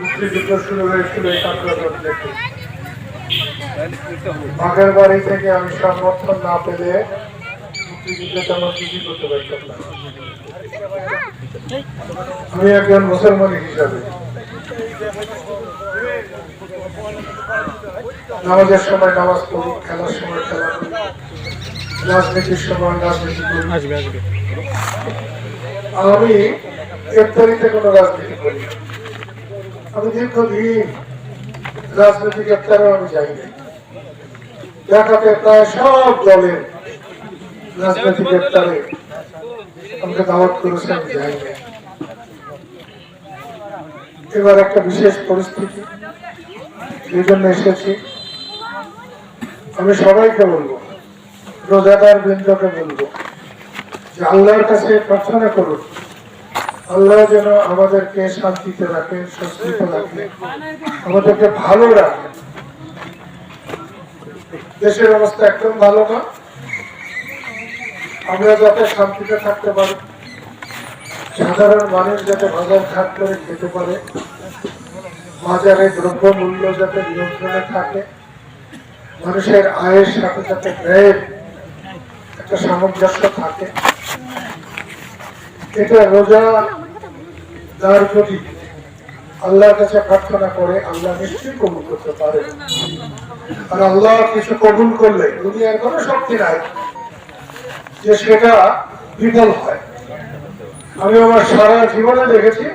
মুক্তিযুদ্ধ শুরু হয়েছিল থেকে। বাড়ি থেকে আমি সমর্থন না পেলে মুক্তিযুদ্ধে তেমন কিছুই করতে পারতাম না। আমি একজন মুসলমান হিসাবে। নামাজের সময় নামাজ পড়ি খেলার সময় খেলা করি। রাজনীতির সময় রাজনীতি করি। আমি গ্রেপ্তারিতে কোনো রাজনীতি করি না। আমি দীর্ঘদিন রাজনৈতিক গ্রেপ্তারেও আমি যাই নাই। প্রায় সব দলের রাজনৈতিক গ্রেপ্তারে আমাকে দাওয়াত করেছে আমি যাই নাই। এবার একটা বিশেষ পরিস্থিতি, এই জন্য এসেছি। আমি সবাইকে বলব, রোজাদার বৃন্দকে বলব, যে আল্লাহর কাছে প্রার্থনা করুন। আল্লাহ যেন আমাদেরকে শান্তিতে রাখেন সুস্থিত রাখেন, আমাদেরকে ভালো রাখেন। দেশের অবস্থা একদম ভালো না। আমরা যাতে শান্তিতে থাকতে পারি, সাধারণ মানুষ যাতে বাজার ঘাট করে খেতে পারে, বাজারে দ্রব্য মূল্য যাতে নিয়ন্ত্রণে থাকে, মানুষের আয়ের সাথে সাথে ব্যয়ের একটা সামঞ্জস্য থাকে। এটা রোজা যার যদি আল্লাহর কাছে প্রার্থনা করে, আল্লাহ নিশ্চয়ই কবুল করতে পারে আর আল্লাহ কিছু কবুল করলে, দুনিয়ার কোনো শক্তি নাই যে সেটা বিফল হয় আমি আমার সারা জীবনে দেখেছি,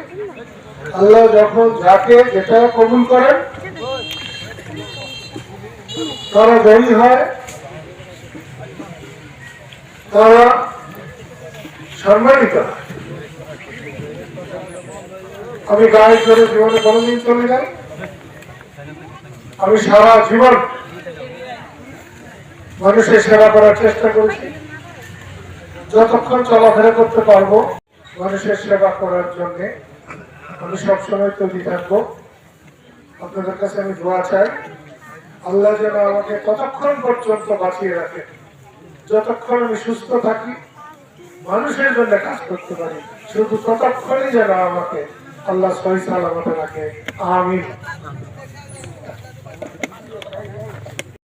আল্লাহ যখন যাকে যেটা কবুল করেন, তারা দেরি হয়, তারা সম্মানিত হয়। আমি গায়ে করে জীবনে কোনোদিন চলে যাই আমি সারা জীবন মানুষের সেবা করার চেষ্টা করেছি। যতক্ষণ চলাফেরা করতে পারব, মানুষের সেবা করার জন্য আমি সবসময় তৈরি থাকব। আপনাদের কাছে আমি দোয়া চাই। আল্লাহ যেন আমাকে ততক্ষণ পর্যন্ত বাঁচিয়ে রাখে। যতক্ষণ আমি সুস্থ থাকি, মানুষের জন্য কাজ করতে পারি। শুধু ততক্ষণই যেন আমাকে আল্লাহ সহি সালামতে রাখে। আমিন।